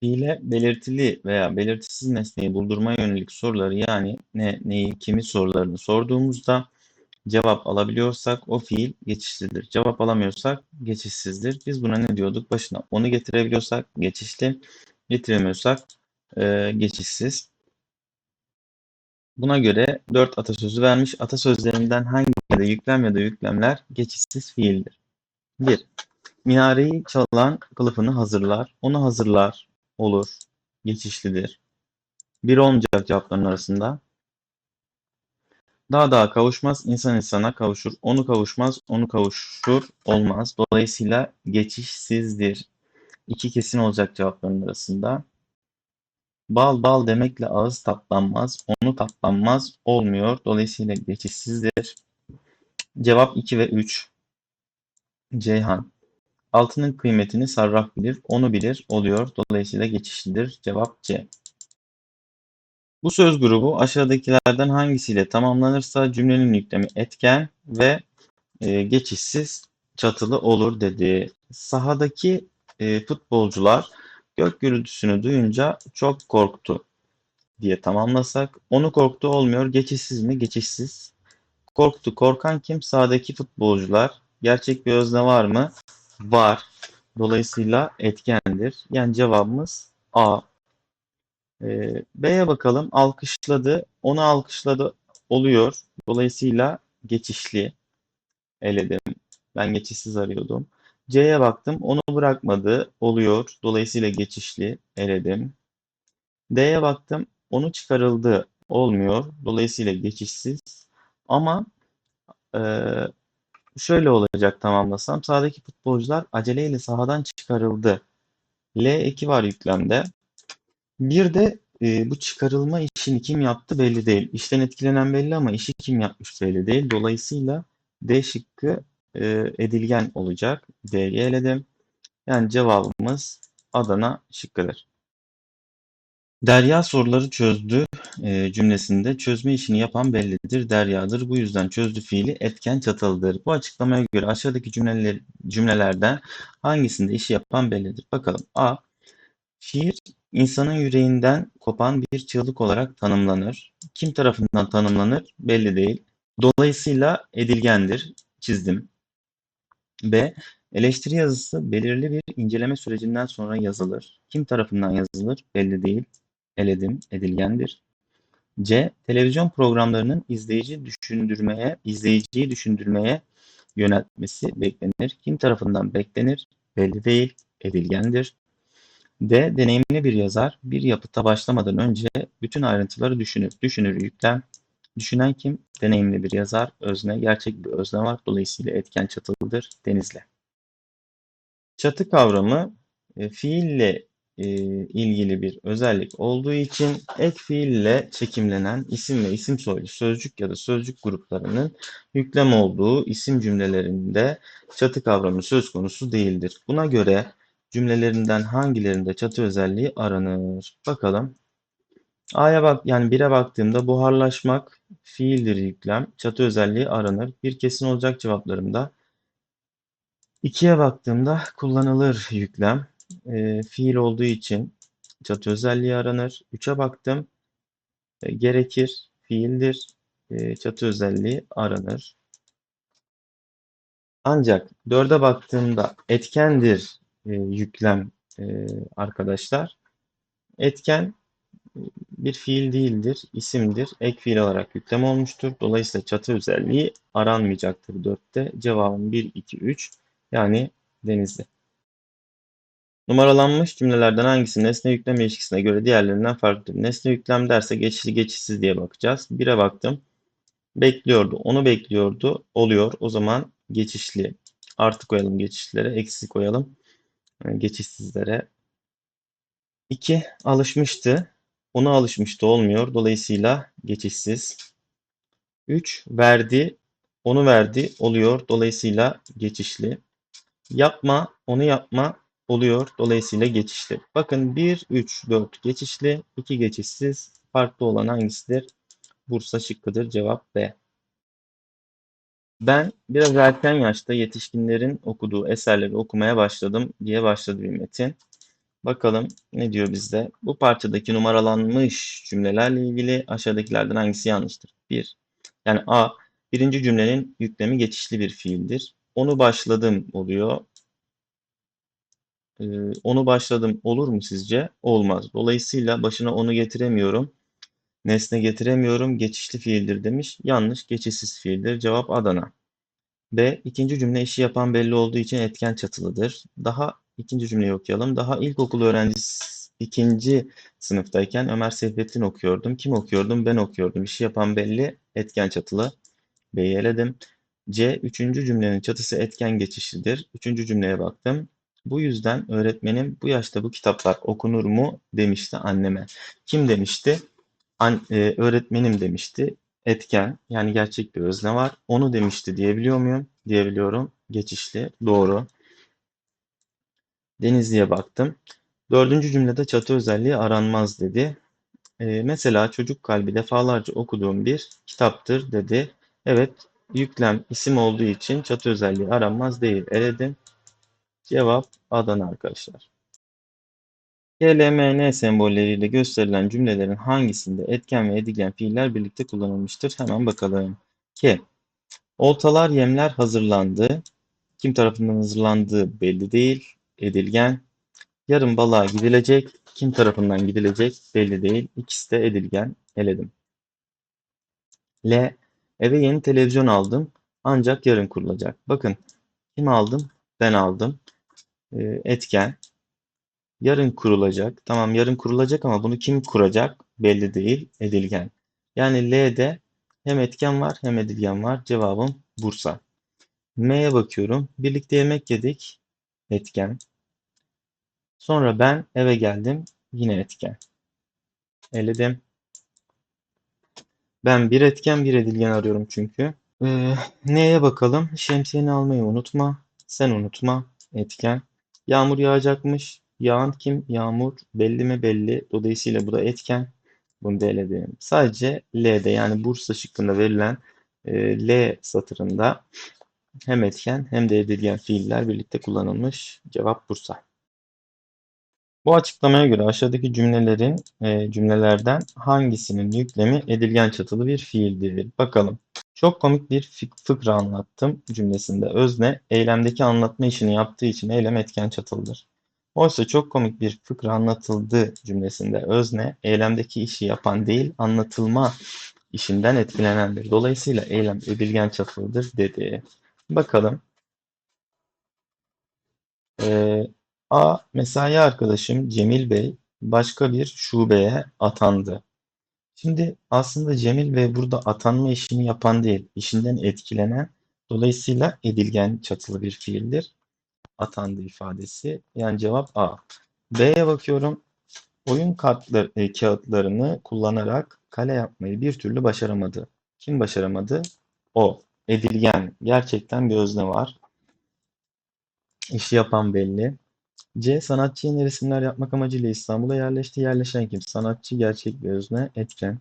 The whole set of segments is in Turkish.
Fiile belirtili veya belirtisiz nesneyi buldurmaya yönelik soruları yani ne, neyi, kimi sorularını sorduğumuzda cevap alabiliyorsak o fiil geçişlidir. Cevap alamıyorsak geçişsizdir. Biz buna ne diyorduk? Başına onu getirebiliyorsak geçişli, getiremiyorsak e, geçişsiz. Buna göre dört atasözü vermiş. Atasözlerinden hangi ya da yüklem ya da yüklemler geçişsiz fiildir? 1. Minareyi çalan kılıfını hazırlar. Onu hazırlar. Olur. Geçişlidir. Bir olmayacak cevapların arasında. Dağ dağa kavuşmaz, insan insana kavuşur. Onu kavuşmaz, onu kavuşur olmaz. Dolayısıyla geçişsizdir. İki kesin olacak cevapların arasında. Bal bal demekle ağız tatlanmaz, onu tatlanmaz olmuyor. Dolayısıyla geçişsizdir. Cevap 2 ve 3. Ceyhan. Altının kıymetini sarraf bilir, onu bilir oluyor. Dolayısıyla geçişlidir. Cevap C. Bu söz grubu aşağıdakilerden hangisiyle tamamlanırsa cümlenin yüklemi etken ve e, geçişsiz çatılı olur dedi. Sahadaki e, futbolcular gök gürültüsünü duyunca çok korktu diye tamamlasak. Onu korktu olmuyor. Geçişsiz mi? Geçişsiz. Korktu. Korkan kim? Sahadaki futbolcular. Gerçek bir özne var mı? Var. Dolayısıyla etkendir. Yani cevabımız A. Ee, B'ye bakalım. Alkışladı. Onu alkışladı oluyor. Dolayısıyla geçişli. Eledim. Ben geçişsiz arıyordum. C'ye baktım. Onu bırakmadı. Oluyor. Dolayısıyla geçişli. Eledim. D'ye baktım. Onu çıkarıldı. Olmuyor. Dolayısıyla geçişsiz. Ama e, şöyle olacak tamamlasam. Sahadaki futbolcular aceleyle sahadan çıkarıldı. L2 var yüklemde. Bir de e, bu çıkarılma işini kim yaptı belli değil. İşten etkilenen belli ama işi kim yapmış belli değil. Dolayısıyla D şıkkı e, edilgen olacak. D'yi eledim. Yani cevabımız Adana şıkkıdır. Derya soruları çözdü e, cümlesinde çözme işini yapan bellidir. Derya'dır. Bu yüzden çözdü fiili etken çatalıdır. Bu açıklamaya göre aşağıdaki cümleler, cümlelerden hangisinde işi yapan bellidir. Bakalım. A. Şiir insanın yüreğinden kopan bir çığlık olarak tanımlanır. Kim tarafından tanımlanır belli değil. Dolayısıyla edilgendir. Çizdim. B. Eleştiri yazısı belirli bir inceleme sürecinden sonra yazılır. Kim tarafından yazılır belli değil. Eledim. Edilgendir. C. Televizyon programlarının izleyici düşündürmeye, izleyiciyi düşündürmeye yöneltmesi beklenir. Kim tarafından beklenir belli değil. Edilgendir. D. Deneyimli bir yazar bir yapıta başlamadan önce bütün ayrıntıları düşünür. Düşünür yüklem. Düşünen kim? Deneyimli bir yazar. Özne. Gerçek bir özne var. Dolayısıyla etken çatılıdır. Denizle. Çatı kavramı e, fiille e, ilgili bir özellik olduğu için ek fiille çekimlenen isim ve isim soylu sözcük ya da sözcük gruplarının yüklem olduğu isim cümlelerinde çatı kavramı söz konusu değildir. Buna göre cümlelerinden hangilerinde çatı özelliği aranır? Bakalım. A'ya bak yani 1'e baktığımda buharlaşmak fiildir yüklem. Çatı özelliği aranır. Bir kesin olacak cevaplarımda. 2'ye baktığımda kullanılır yüklem. E, fiil olduğu için çatı özelliği aranır. 3'e baktım. E, gerekir fiildir. E, çatı özelliği aranır. Ancak 4'e baktığımda etkendir e, yüklem e, arkadaşlar. Etken e, bir fiil değildir, isimdir. Ek fiil olarak yüklem olmuştur. Dolayısıyla çatı özelliği aranmayacaktır 4'te. Cevabım 1, 2, 3 yani denizli. Numaralanmış cümlelerden hangisi nesne yüklem ilişkisine göre diğerlerinden farklıdır? Nesne yüklem derse geçişli geçişsiz diye bakacağız. 1'e baktım. Bekliyordu. Onu bekliyordu. Oluyor. O zaman geçişli. Artı koyalım geçişlere. Eksi koyalım. Geçişsizlere. 2. Alışmıştı. Ona alışmıştı olmuyor. Dolayısıyla geçişsiz. 3. Verdi. Onu verdi oluyor. Dolayısıyla geçişli. Yapma. Onu yapma oluyor. Dolayısıyla geçişli. Bakın 1, 3, 4 geçişli. 2 geçişsiz. Farklı olan hangisidir? Bursa şıkkıdır. Cevap B. Ben biraz erken yaşta yetişkinlerin okuduğu eserleri okumaya başladım diye başladı bir metin. Bakalım ne diyor bizde? Bu parçadaki numaralanmış cümlelerle ilgili aşağıdakilerden hangisi yanlıştır? 1. Yani A. Birinci cümlenin yüklemi geçişli bir fiildir. Onu başladım oluyor. Ee, onu başladım olur mu sizce? Olmaz. Dolayısıyla başına onu getiremiyorum. Nesne getiremiyorum. Geçişli fiildir demiş. Yanlış. Geçişsiz fiildir. Cevap Adana. B. İkinci cümle işi yapan belli olduğu için etken çatılıdır. Daha ikinci cümleyi okuyalım. Daha ilkokul öğrencisi ikinci sınıftayken Ömer Seyfettin okuyordum. Kim okuyordum? Ben okuyordum. İşi yapan belli. Etken çatılı. B'yi eledim. C. Üçüncü cümlenin çatısı etken geçişlidir. Üçüncü cümleye baktım. Bu yüzden öğretmenim bu yaşta bu kitaplar okunur mu demişti anneme. Kim demişti? An, e, öğretmenim demişti. Etken yani gerçek bir özne var. Onu demişti diyebiliyor muyum? Diyebiliyorum. Geçişli. Doğru. Denizli'ye baktım. Dördüncü cümlede çatı özelliği aranmaz dedi. E, mesela çocuk kalbi defalarca okuduğum bir kitaptır dedi. Evet yüklem isim olduğu için çatı özelliği aranmaz değil. Eledim. Cevap Adana arkadaşlar. KLMN sembolleriyle gösterilen cümlelerin hangisinde etken ve edilgen fiiller birlikte kullanılmıştır? Hemen bakalım. K. Oltalar, yemler hazırlandı. Kim tarafından hazırlandığı belli değil. Edilgen. Yarın balığa gidilecek. Kim tarafından gidilecek belli değil. İkisi de edilgen. Eledim. L. Eve yeni televizyon aldım. Ancak yarın kurulacak. Bakın kim aldım? Ben aldım. Ee, etken. Yarın kurulacak. Tamam yarın kurulacak ama bunu kim kuracak? Belli değil. Edilgen. Yani L'de hem etken var hem edilgen var. Cevabım Bursa. M'ye bakıyorum. Birlikte yemek yedik. Etken. Sonra ben eve geldim. Yine etken. Eledim. Ben bir etken bir edilgen arıyorum çünkü. Ee, neye bakalım? Şemsiyeni almayı unutma. Sen unutma. Etken. Yağmur yağacakmış. Yağan kim? Yağmur. Belli mi? Belli. Dolayısıyla bu da etken. Bunu da eledim. Sadece L'de yani Bursa şıkkında verilen e, L satırında hem etken hem de edilgen fiiller birlikte kullanılmış. Cevap Bursa. Bu açıklamaya göre aşağıdaki cümlelerin e, cümlelerden hangisinin yüklemi edilgen çatılı bir fiildir? Bakalım. Çok komik bir fıkra anlattım cümlesinde. Özne eylemdeki anlatma işini yaptığı için eylem etken çatılıdır. Oysa çok komik bir fıkra anlatıldı cümlesinde özne eylemdeki işi yapan değil anlatılma işinden etkilenendir. Dolayısıyla eylem edilgen çatılıdır dedi. Bakalım. Ee, A. Mesai arkadaşım Cemil Bey başka bir şubeye atandı. Şimdi aslında Cemil Bey burada atanma işini yapan değil, işinden etkilenen, dolayısıyla edilgen çatılı bir fiildir. Atandı ifadesi. Yani cevap A. B'ye bakıyorum. Oyun kartları, e, kağıtlarını kullanarak kale yapmayı bir türlü başaramadı. Kim başaramadı? O. Edilgen. Gerçekten bir özne var. İşi yapan belli. C. Sanatçı yeni resimler yapmak amacıyla İstanbul'a yerleşti. Yerleşen kim? Sanatçı gerçek bir özne, etken.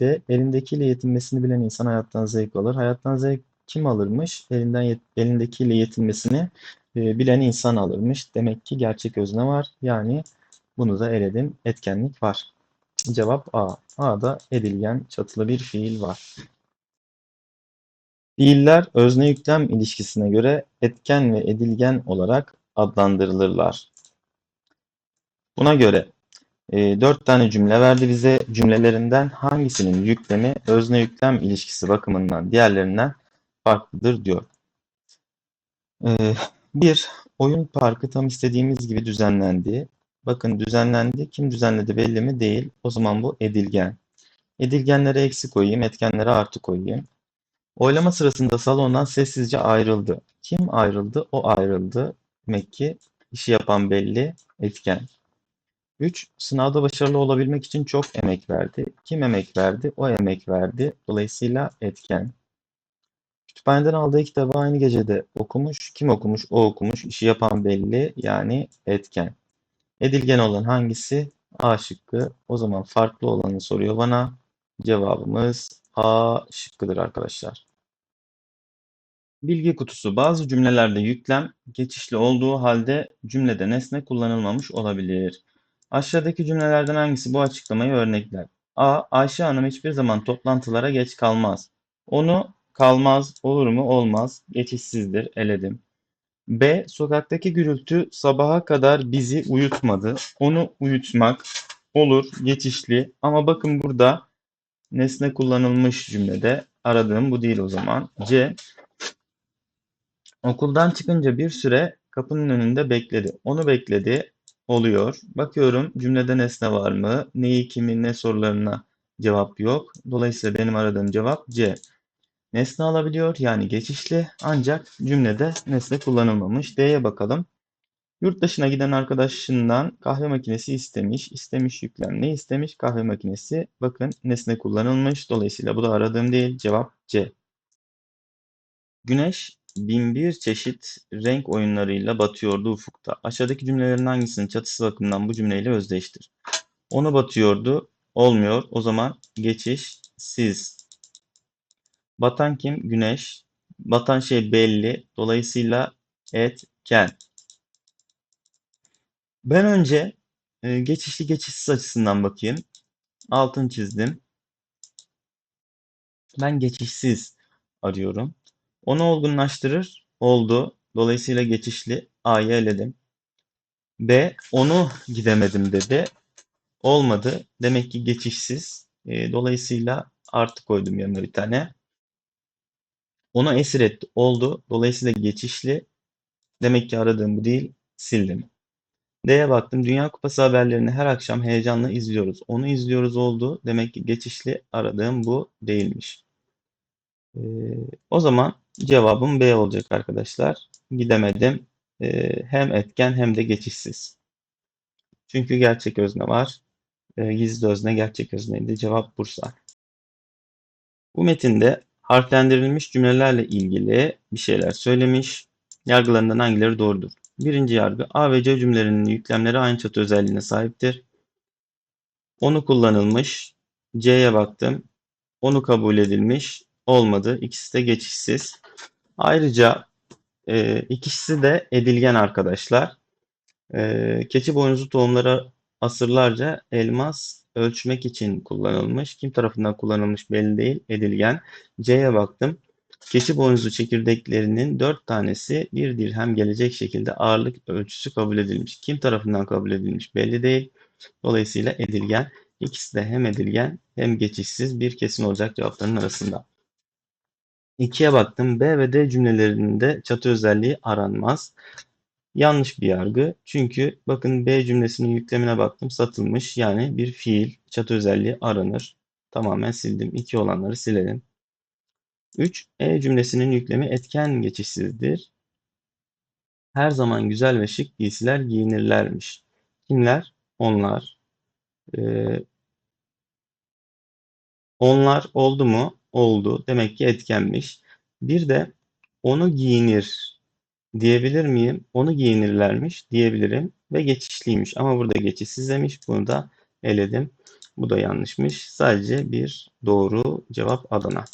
D. Elindekiyle yetinmesini bilen insan hayattan zevk alır. Hayattan zevk kim alırmış? Elinden yet elindekiyle yetinmesini e, bilen insan alırmış. Demek ki gerçek özne var. Yani bunu da eledim. Etkenlik var. Cevap A. A'da edilgen çatılı bir fiil var. Fiiller özne yüklem ilişkisine göre etken ve edilgen olarak adlandırılırlar. Buna göre e, 4 tane cümle verdi bize. Cümlelerinden hangisinin yüklemi özne yüklem ilişkisi bakımından diğerlerinden farklıdır diyor. E, bir, oyun parkı tam istediğimiz gibi düzenlendi. Bakın düzenlendi. Kim düzenledi belli mi? Değil. O zaman bu edilgen. Edilgenlere eksi koyayım, etkenlere artı koyayım. Oylama sırasında salondan sessizce ayrıldı. Kim ayrıldı? O ayrıldı. Demek ki işi yapan belli, etken. 3. Sınavda başarılı olabilmek için çok emek verdi. Kim emek verdi? O emek verdi. Dolayısıyla etken. Kütüphaneden aldığı kitabı aynı gecede okumuş. Kim okumuş? O okumuş. İşi yapan belli. Yani etken. Edilgen olan hangisi? A şıkkı. O zaman farklı olanı soruyor bana. Cevabımız A şıkkıdır arkadaşlar. Bilgi kutusu. Bazı cümlelerde yüklem geçişli olduğu halde cümlede nesne kullanılmamış olabilir. Aşağıdaki cümlelerden hangisi bu açıklamayı örnekler? A. Ayşe Hanım hiçbir zaman toplantılara geç kalmaz. Onu kalmaz, olur mu? Olmaz. Geçişsizdir. Eledim. B. Sokaktaki gürültü sabaha kadar bizi uyutmadı. Onu uyutmak olur, geçişli. Ama bakın burada nesne kullanılmış cümlede. Aradığım bu değil o zaman. C. Okuldan çıkınca bir süre kapının önünde bekledi. Onu bekledi oluyor. Bakıyorum cümlede nesne var mı? Neyi, kimi, ne sorularına cevap yok. Dolayısıyla benim aradığım cevap C. Nesne alabiliyor yani geçişli ancak cümlede nesne kullanılmamış. D'ye bakalım. Yurt dışına giden arkadaşından kahve makinesi istemiş. İstemiş yüklem ne istemiş? Kahve makinesi. Bakın nesne kullanılmış. Dolayısıyla bu da aradığım değil. Cevap C. Güneş binbir çeşit renk oyunlarıyla batıyordu ufukta. Aşağıdaki cümlelerin hangisinin çatısı bakımından bu cümleyle özdeştir? Onu batıyordu. Olmuyor. O zaman geçiş siz. Batan kim? Güneş. Batan şey belli. Dolayısıyla etken. Ben önce e, geçişli geçişsiz açısından bakayım. Altın çizdim. Ben geçişsiz arıyorum. Onu olgunlaştırır. Oldu. Dolayısıyla geçişli A'yı eledim. B. Onu gidemedim dedi. Olmadı. Demek ki geçişsiz. E, dolayısıyla artı koydum yanına bir tane. Onu esir etti. Oldu. Dolayısıyla geçişli. Demek ki aradığım bu değil. Sildim. D'ye baktım. Dünya Kupası haberlerini her akşam heyecanla izliyoruz. Onu izliyoruz oldu. Demek ki geçişli aradığım bu değilmiş. Ee, o zaman cevabım B olacak arkadaşlar. Gidemedim. Ee, hem etken hem de geçişsiz. Çünkü gerçek özne var. Ee, gizli özne gerçek özneydi. Cevap Bursa. Bu metinde harflendirilmiş cümlelerle ilgili bir şeyler söylemiş. Yargılarından hangileri doğrudur? Birinci yargı A ve C cümlelerinin yüklemleri aynı çatı özelliğine sahiptir. Onu kullanılmış. C'ye baktım. Onu kabul edilmiş. Olmadı. İkisi de geçişsiz. Ayrıca e, ikisi de edilgen arkadaşlar. E, keçi boynuzu tohumları asırlarca elmas ölçmek için kullanılmış. Kim tarafından kullanılmış belli değil. Edilgen. C'ye baktım. Keçi boynuzu çekirdeklerinin dört tanesi bir dirhem gelecek şekilde ağırlık ölçüsü kabul edilmiş. Kim tarafından kabul edilmiş belli değil. Dolayısıyla edilgen. İkisi de hem edilgen hem geçişsiz bir kesin olacak cevapların arasında. 2'ye baktım. B ve D cümlelerinde çatı özelliği aranmaz. Yanlış bir yargı. Çünkü bakın B cümlesinin yüklemine baktım. Satılmış yani bir fiil çatı özelliği aranır. Tamamen sildim. 2 olanları silelim. 3. E cümlesinin yüklemi etken geçişsizdir. Her zaman güzel ve şık giysiler giyinirlermiş. Kimler? Onlar. Ee, onlar oldu mu? Oldu. Demek ki etkenmiş. Bir de onu giyinir diyebilir miyim? Onu giyinirlermiş diyebilirim ve geçişliymiş. Ama burada geçişsiz demiş. Bunu da eledim. Bu da yanlışmış. Sadece bir doğru cevap Adana.